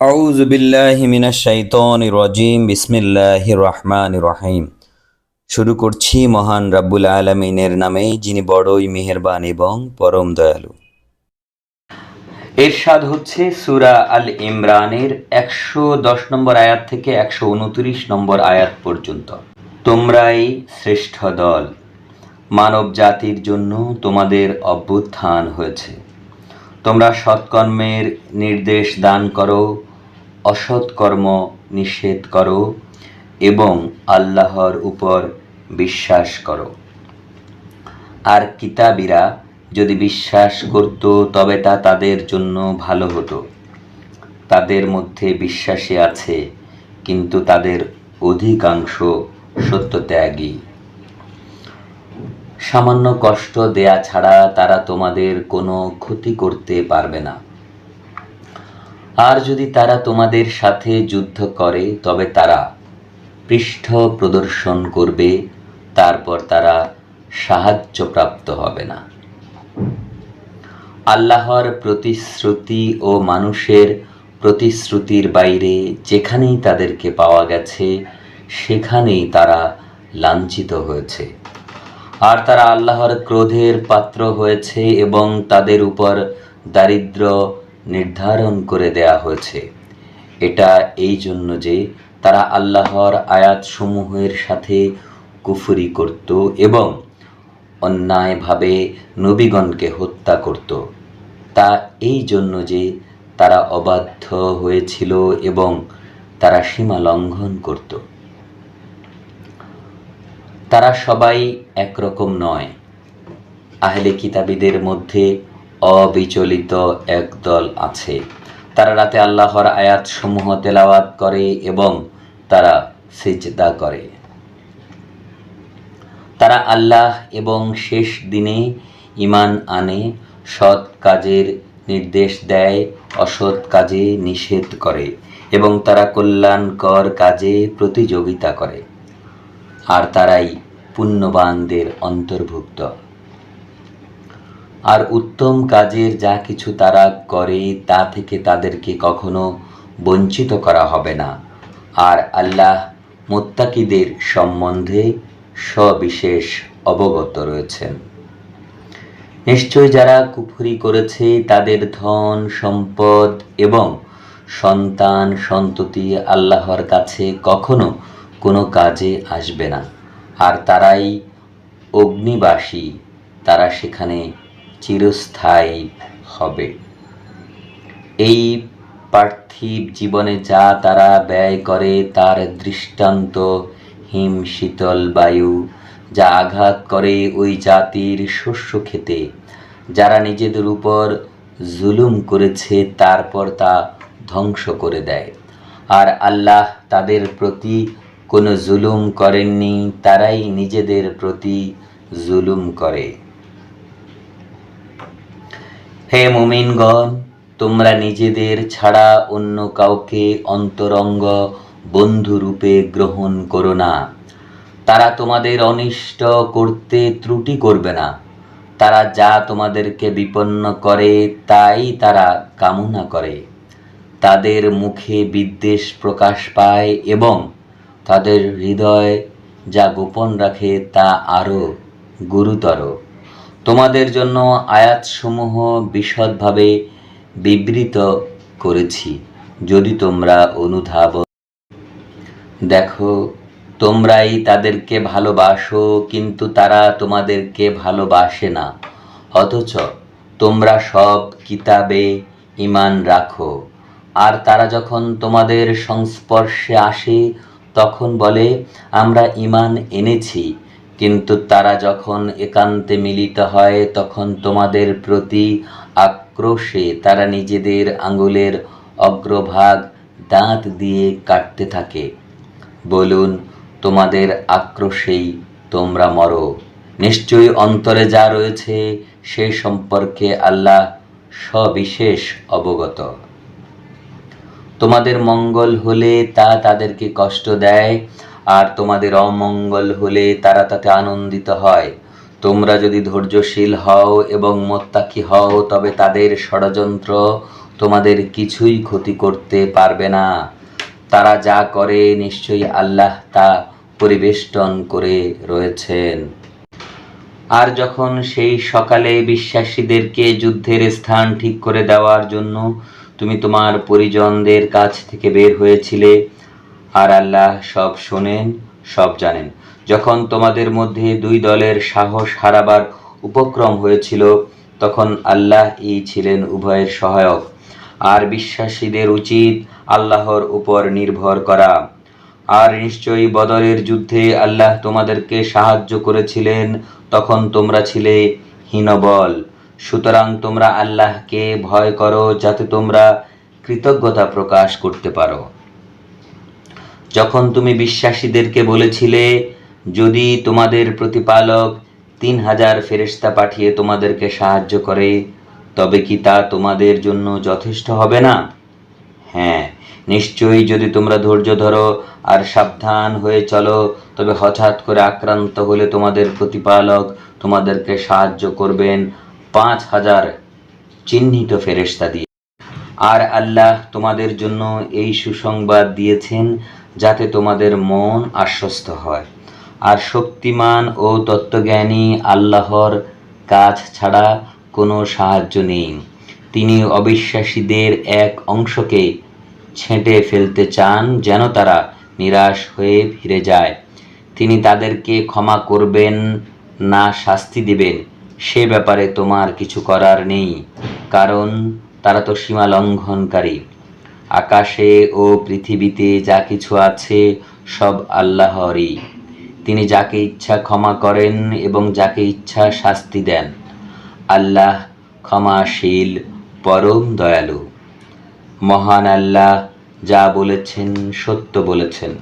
আউজ বিল্লাহ মিনা শাইতন রজিম বিসমিল্লাহ রহমান রহিম। শুরু করছি মহান রাব্বুল আলমিনের নামে, যিনি বড়ই মেহেরবান এবং পরম দয়ালু। এরশাদ হচ্ছে সুরা আল ইমরানের একশো দশ নম্বর আয়াত থেকে একশো উনত্রিশ নম্বর আয়াত পর্যন্ত। তোমরাই শ্রেষ্ঠ দল। মানব জাতির জন্য তোমাদের অভ্যুত্থান হয়েছে। তোমরা সৎকর্মের নির্দেশ দান করো, অসৎকর্ম নিষেধ করো এবং আল্লাহর উপর বিশ্বাস করো। আর কিতাবীরা যদি বিশ্বাস করত, তবে তা তাদের জন্য ভালো হতো। তাদের মধ্যে বিশ্বাসী আছে, কিন্তু তাদের অধিকাংশ সত্যত্যাগী। সামান্য কষ্ট দেয়া ছাড়া তারা তোমাদের কোনো ক্ষতি করতে পারবে না। আর যদি তারা তোমাদের সাথে যুদ্ধ করে, তবে তারা পৃষ্ঠ প্রদর্শন করবে, তারপর তারা সাহায্যপ্রাপ্ত হবে না। আল্লাহর প্রতিশ্রুতি ও মানুষের প্রতিশ্রুতির বাইরে যেখানেই তাদেরকে পাওয়া গেছে, সেখানেই তারা লাঞ্ছিত হয়েছে। আর তারা আল্লাহর ক্রোধের পাত্র হয়েছে এবং তাদের উপর দারিদ্র নির্ধারণ করে দেয়া হয়েছে। এটা এই জন্য যে তারা আল্লাহর আয়াতসমূহের সাথে কুফুরি করত এবং অন্যায়ভাবে নবীগণকে হত্যা করত। তা এই জন্য যে তারা অবাধ্য হয়েছিল এবং তারা সীমা লঙ্ঘন করত। তারা সবাই একরকম নয়। আহলে কিতাবীদের মধ্যে অবিচলিত এক দল আছে। তারা রাতে আল্লাহর আয়াত সমূহ তেলাওয়াত করে এবং তারা সিজদা করে। তারা আল্লাহ এবং শেষ দিনে ইমান আনে, সৎ কাজের নির্দেশ দেয়, অসৎ কাজে নিষেধ করে এবং তারা কল্যাণকর কাজে প্রতিযোগিতা করে। আর তারাই পুণ্যবানদের অন্তর্ভুক্ত। আর উত্তম কাজের যা কিছু তারা করে, তা থেকে তাদেরকে কখনো বঞ্চিত করা হবে না। আর আল্লাহ মোত্তাকিদের সম্বন্ধে সবিশেষ অবগত রয়েছেন। নিশ্চয় যারা কুফুরি করেছে, তাদের ধন, সম্পদ এবং সন্তান, সন্ততি আল্লাহর কাছে কখনো কোনো কাজে আসবে না। আর তারাই অগ্নিবাসী, তারা সেখানে চিরস্থায়ী হবে। এই পার্থিব জীবনে যা তারা ব্যয় করে, তার দৃষ্টান্ত হিম শীতল বায়ু, যা আঘাত করে ওই জাতির শস্য খেতে। যারা নিজেদের উপর জুলুম করেছে, তারপর তা ধ্বংস করে দেয়। আর আল্লাহ তাদের প্রতি কোনো জুলুম করেননি, তারাই নিজেদের প্রতি জুলুম করে। হে মুমিনগণ, তোমরা নিজেদের ছাড়া অন্য কাউকে অন্তরঙ্গ বন্ধুরূপে গ্রহণ করো না। তারা তোমাদের অনিষ্ট করতে ত্রুটি করবে না। তারা যা তোমাদেরকে বিপন্ন করে, তাই তারা কামনা করে। তাদের মুখে বিদ্বেষ প্রকাশ পায় এবং তাদের হৃদয় যা গোপন রাখে তা আরও গুরুতর। তোমাদের জন্য আয়াতসমূহ বিশদভাবে বিবৃত করেছি। যদি তোমরা অনুধাব দেখো, তোমরাই তাদেরকে ভালোবাসো, কিন্তু তারা তোমাদেরকে ভালোবাসে না। অথচ তোমরা সব কিতাবে ইমান রাখো। আর তারা যখন তোমাদের সংস্পর্শে আসে তখন বলে, আমরা ইমান এনেছি, কিন্তু তারা যখন একান্তে মিলিত হয়, তখন তোমাদের প্রতি আক্রোশে তারা নিজেদের আঙ্গুলের অগ্রভাগ দাঁত দিয়ে কাটতে থাকে। বলুন, তোমাদের আক্রোশেই তোমরা মরো। নিশ্চয়ই অন্তরে যা রয়েছে, সে সম্পর্কে আল্লাহ সবিশেষ অবগত। তোমাদের মঙ্গল হলে তা তাদেরকে কষ্ট দেয়, আর তোমাদের অমঙ্গল হলে তারা তাতে আনন্দিত হয়। তোমরা যদি ধৈর্যশীল হও এবং মোত্তাকি হও, তবে তাদের ষড়যন্ত্র তোমাদের কিছুই ক্ষতি করতে পারবে না। তারা যা করে, নিশ্চয়ই আল্লাহ তা পরিবেষ্টন করে রয়েছেন। আর যখন সেই সকালে বিশ্বাসীদেরকে যুদ্ধের স্থান ঠিক করে দেওয়ার জন্য তুমি তোমার পরিজনদের কাছ থেকে বের হয়েছিলে আর আল্লাহ সব শোনেন, সব জানেন। যখন তোমাদের মধ্যে দুই দলের সাহস হারাবার উপক্রম হয়েছিল, তখন আল্লাহ ই ছিলেন উভয়ের সহায়ক। আর বিশ্বাসীদের উচিত আল্লাহর উপর নির্ভর করা। আর নিশ্চয়ই বদরের যুদ্ধে আল্লাহ তোমাদেরকে সাহায্য করেছিলেন, তখন তোমরা ছিলে হীনবল। সুতরাং তোমরা আল্লাহকে ভয় করো যাতে তোমরা কৃতজ্ঞতা প্রকাশ করতে পারো। যখন তুমি বিশ্বাসীদেরকে বলেছিলে, যদি তোমাদের প্রতিপালক তিন হাজার ফেরেশতা পাঠিয়ে তোমাদেরকে সাহায্য করে, তবে কি তা তোমাদের জন্য যথেষ্ট হবে না? হ্যাঁ নিশ্চয়ই যদি তোমরা ধৈর্য ধরো আর সাবধান হয়ে চলো, তবে হঠাৎ করে আক্রান্ত হলে তোমাদের প্রতিপালক তোমাদেরকে সাহায্য করবেন পাঁচ হাজার চিহ্নিত ফেরেশতা দিয়ে। আর আল্লাহ তোমাদের জন্য এই সুসংবাদ দিয়েছেন যাতে তোমাদের মন আশ্বস্ত হয়। আর শক্তিমান ও তত্ত্বজ্ঞানী আল্লাহর কাজ ছাড়া কোনো সাহায্য নেই। তিনি অবিশ্বাসীদের এক অংশকে ছেঁটে ফেলতে চান যেন তারা নিরাশ হয়ে ফিরে যায়। তিনি তাদেরকে ক্ষমা করবেন, না শাস্তি দিবেন। সে ব্যাপারে তোমার কিছু করার নেই, কারণ তারা তো সীমা লঙ্ঘনকারী। আকাশে ও পৃথিবীতে যা কিছু আছে, সব আল্লাহরই। তিনি যাকে ইচ্ছা ক্ষমা করেন এবং যাকে ইচ্ছা শাস্তি দেন। আল্লাহ ক্ষমাশীল, পরম দয়ালু। মহান আল্লাহ যা বলেছেন, সত্য বলেছেন।